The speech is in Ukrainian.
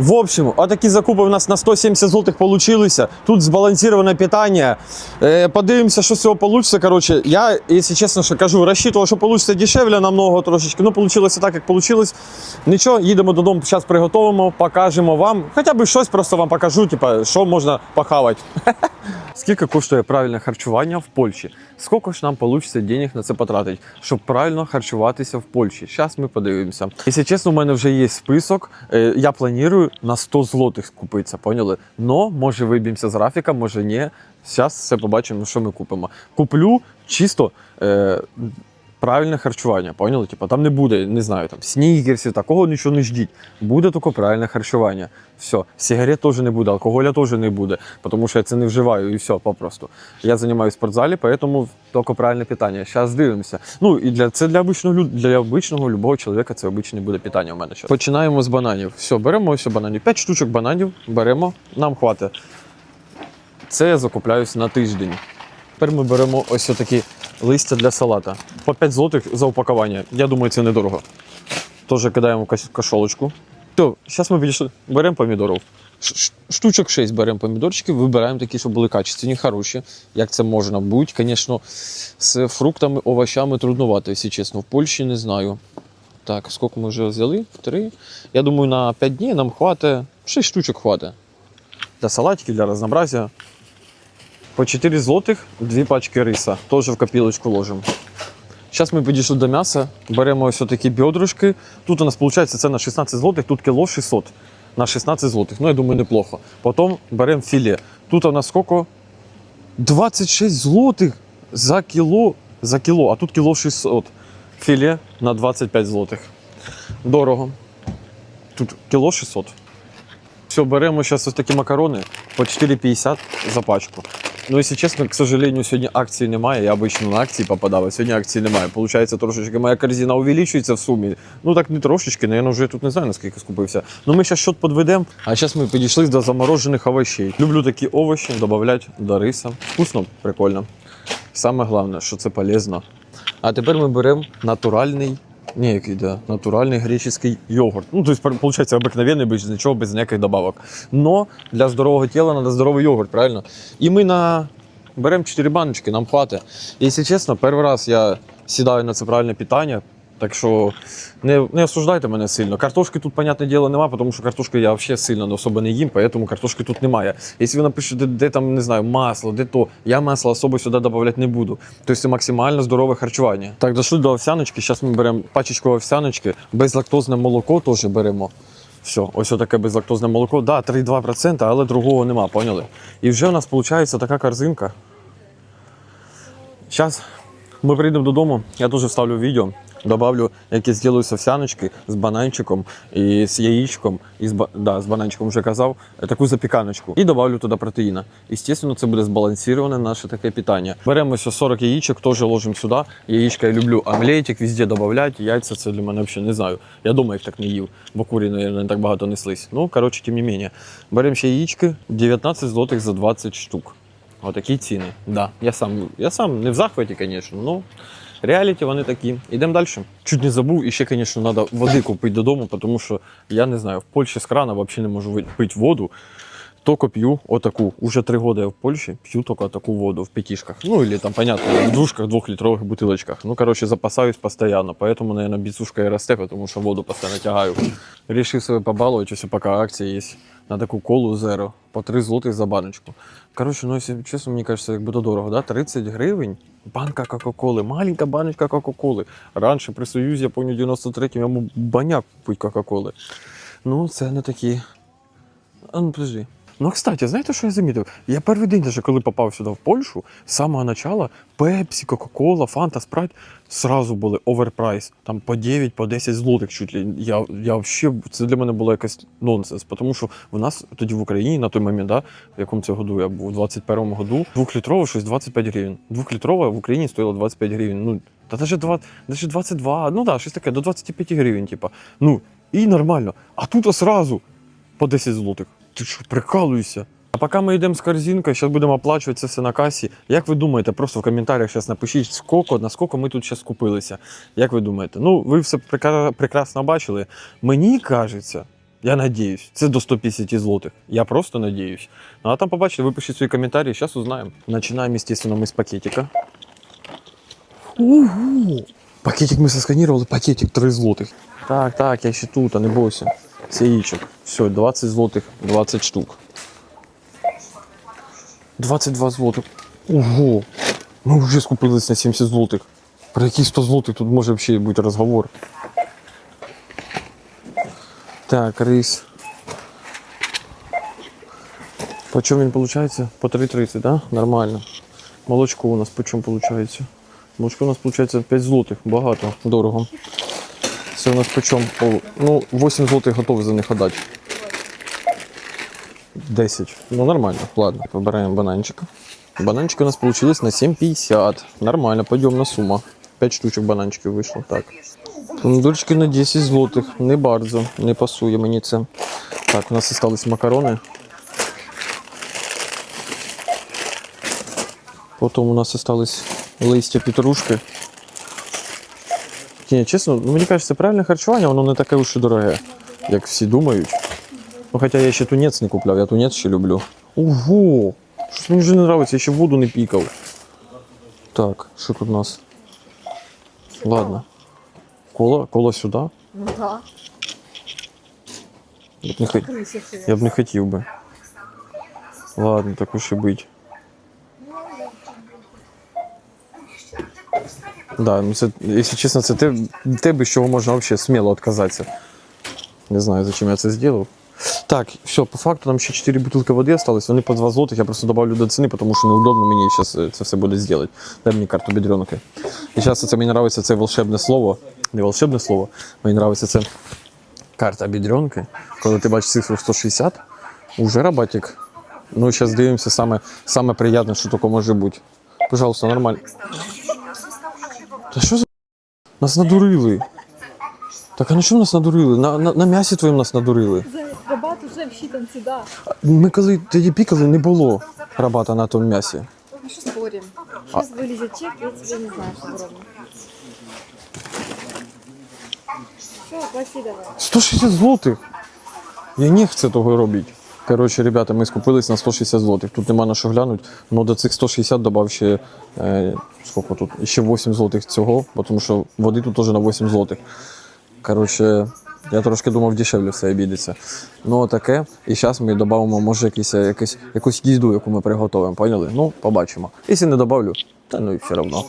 В общем, отакі закупи у нас на 170 злотих получилися. Тут збалансироване питання. Е, подивимося, що з цього вийде. Короче, я, якщо чесно, що кажу, розчитував, що вийде дешевле намного трошечки. Ну, вийшло так, як вийшло. Нічого, їдемо додому, зараз приготуємо, покажемо вам. Хоча б щось просто вам покажу, типа, що можна похавати. Скільки коштує правильне харчування в Польщі? Скільки ж нам вийде денег на це потратити, щоб правильно харчуватися в Польщі? Зараз ми подивимося. Якщо чесно, у мене вже є список. Е, Я планую на 100 злотих купитися, поняли? Но може виб'ємося з графіка, може ні. Зараз все побачимо, що ми купимо. Куплю чисто. Е, Правильне харчування, поняли? Типа там не буде, не знаю, там снігерсів, такого нічого не ждіть. Буде тільки правильне харчування. Все, сигарет теж не буде, алкоголя теж не буде, тому що я це не вживаю і все, попросту. Я займаюся в спортзалі, тому тільки правильне питання. Зараз дивимося. Ну і для це для обичного для обичного любого чоловіка це обичне буде питання. У мене щас. Починаємо з бананів. Все, беремо ось бананів. 5 штучок бананів беремо, нам хватить. Це я закупляюсь на тиждень. Тепер ми беремо ось такі листя для салата. По 5 злотих за упакування. Я думаю, це недорого. Теж кидаємо в кашолочку. То, зараз ми підійшли. Беремо помідорів. Штучок 6 беремо помідорчики, вибираємо такі, щоб були качественні, хороші. Як це можна бути. Звісно, з фруктами, овочами трудновато, якщо чесно. В Польщі не знаю. Так, скільки ми вже взяли? Три. Я думаю, на 5 днів нам хватить. 6 штучок хватить. Для салатиків, для разнообразия. По 4 злотих, дві пачки риса. Теж в копілочку ложимо. Зараз ми підійшли до м'яса, беремо ось такі бедрышки. Тут у нас виходить це на 16 злотих, тут кіло 600 на 16 злотих. Ну, я думаю, неплохо. Потім беремо філе. Тут у нас скільки? 26 злотих за кіло, за кіло, а тут кіло 600. Філе на 25 злотих. Дорого. Тут кіло 600. Все, беремо зараз ось такі макарони по 4,50 за пачку. Ну, якщо чесно, к сожалению, сьогодні акції немає. Я обично на акції попадав, а сьогодні акції немає. Получається, трошечки моя корзина увеличується в сумі. Ну так не трошечки, наверное, вже тут не знаю, наскільки скупився. Ну ми зараз щось підведемо. А зараз ми підійшли до заморожених овочей. Люблю такі овочі додавати до риса. Вкусно, прикольно. Саме головне, що це полезно. А тепер ми беремо натуральний. Ні, який да, натуральний греческий йогурт. Ну, то есть, получается, без нічого, без ніяких добавок. Но для здорового тіла треба здоровий йогурт, правильно? І ми на... беремо 4 баночки, нам хватить. Якщо чесно, перший раз я сідаю на це правильне питання, так що не, не осуждайте мене сильно. Картошки тут, понятне діло, немає, тому що картошки я взагалі сильно не особо не їм, тому картошки тут немає. Якщо ви напишете, де, де там, не знаю, масло, де то, я масло особо сюди додавати не буду. Тобто це максимально здорове харчування. Так, дійшли до овсяночки. Зараз ми беремо пачечку овсяночки, безлактозне молоко теж беремо. Все, ось таке безлактозне молоко. Да, 3,2%, але другого нема, поняли? І вже у нас виходить така корзинка. Зараз ми прийдемо додому, я теж вставлю відео, добавлю, як я зроблю овсяночки з бананчиком і з яєчком, і з, да, з бананчиком вже казав, е, таку запіканочку. І добавлю туди протеїна. Естественно, це буде збалансоване наше таке питання. Беремо ось 40 яєчок, теж ложимо сюди. Яєчка я люблю омлетик, везде додавати. Яйця це для мене взагалі не знаю. Я дома їх так не їв, бо курі, мабуть, так багато неслись. Ну, коротше, тим не менше. Беремо ще яєчки, 19 злотих за 20 штук. Отакі ціни. Да. Я сам, я сам не в захваті, звісно, ну реаліті вони такі. Ідемо далі. Чуть не забув, і ще, звісно, треба води купити додому, тому що я не знаю, в Польщі з крана взагалі не можу пити воду. Тільки п'ю отаку. Уже три роки я в Польщі п'ю тільки таку воду в п'ятішках. Ну, или там, понятно, в двушках, двохлітрових бутилочках. Ну, коротше, запасаюсь постійно. Поэтому, наверное, біцушка і росте, тому що воду постійно тягаю. Рішив себе побалувати, ось поки акція є на таку колу зеро по 3 злотих за баночку. Коротше, ну, якщо чесно, мені кажеться, як буде дорого, да? 30 гривень. Банка Кока-Коли, маленька баночка Кока-Коли. Раніше при Союзі, я пам'ятаю, 93-му я мог баняк пить Кока-Коли. Ну, це не такі. А ну подожди. Ну, кстати, знаєте, що я замітив? Я перший день, даже коли попав сюди в Польщу, з самого начала Пепсі, Кока-Кола, Фанта, Спрайт сразу були оверпрайс. Там по 9, по 10 злотих чуть ли. Я, я вообще, це для мене було якось нонсенс, тому що в нас тоді в Україні на той момент, да, в якому це году я був, у 21-му году, двохлітрова щось 25 гривень. Двохлітрова в Україні стоїла 25 гривень. Ну, та даже, 20, даже 22, ну да, щось таке, до 25 гривень, типа. Ну, і нормально. А тут сразу по 10 злотих. Ти що, прикалуєшся? А поки ми йдемо з корзинкою, зараз будемо оплачувати це все на касі. Як ви думаєте, просто в коментарях зараз напишіть, скільки, на скільки ми тут зараз купилися. Як ви думаєте? Ну, ви все прекрасно бачили. Мені кажеться, Я надіюсь. Це до 150 злотих. Я просто надіюсь. Ну а там побачите, ви пишіть свої коментарі, зараз узнаємо. Починаємо, естественно, ми з пакетика. Угу. Пакетик ми сосканірували, пакетик 3 злотих. Так, так, я ще тут, а не бойся. Це яєчок. Все, 20 злотих, 20 штук. 22 злотих. Ого! Ми вже скупились на 70 злотих. Про які 100 злотих тут може взагалі бути розговор. Так, рис. По чому він виходить? По 3,30, да? Нормально. Молочко у нас по чому? Молочко у нас виходить 5 злотих. Багато, дорого. Це у нас по ну, 8 злотих готові за них отдати. 10. Ну, нормально. Ладно, вибираємо бананчика. Бананчики у нас получились на 7,50. Нормально, подъемна сума. 5 штучок бананчиків вийшло. Так. Помідорчики на 10 злотих. Не bardzo, не пасує мені це. Так, у нас остались макарони. Потім у нас остались листя петрушки. Ні, чесно, ну, мені кажеться, правильне харчування, воно не таке уж і дороге, як всі думають. Ну, хоча я ще тунець не купляв, я тунець ще люблю. Ого! Щось мені вже не подобається, я ще воду не пікав. Так, що тут у нас? Ладно. Кола, кола сюди. Ну да. Я б не, хот... я б не хотів би. Ладно, так уж і бить. Да, ну це, якщо чесно, це те, те, без чого можна взагалі сміло відказатися. Не знаю, зачем я це зробив. Так, все, по факту там ще 4 бутилки води осталось, вони по 2 злотих, я просто добавлю до ціни, тому що неудобно мені зараз це все буде зробити. Дай мені карту бедренки. І зараз це мені подобається це волшебне слово. Не волшебне слово, мені подобається це карта бедренки. Коли ти бачиш цифру 160, уже рабатик. Ну, зараз дивимося саме, саме приємне, що таке може бути. Пожалуйста, нормально. Та що за нас надурили? Так а на чому нас надурили? На, на, на м'ясі твоїм нас надурили. Рабат уже вщитан сюда. Ми коли тоді пікали, не було рабата на тому м'ясі. Ну что спорим? Сейчас вылезет чек, я тебе не знаю, что ровно. Все, плати давай. 160 злотих. Я не хочу того робити. Коротше, ребята, ми скупились на 160 злотих. Тут нема на що глянути. Ну до цих 160 додав ще е, скільки тут? Ще 8 злотих цього, тому що води тут теж на 8 злотих. Коротше, я трошки думав, дешевле все обійдеться. Ну таке. І зараз ми додамо, може, якісь, якусь, якусь їду, яку ми приготуємо, поняли? Ну, побачимо. Якщо не додавлю, та ну і все одно.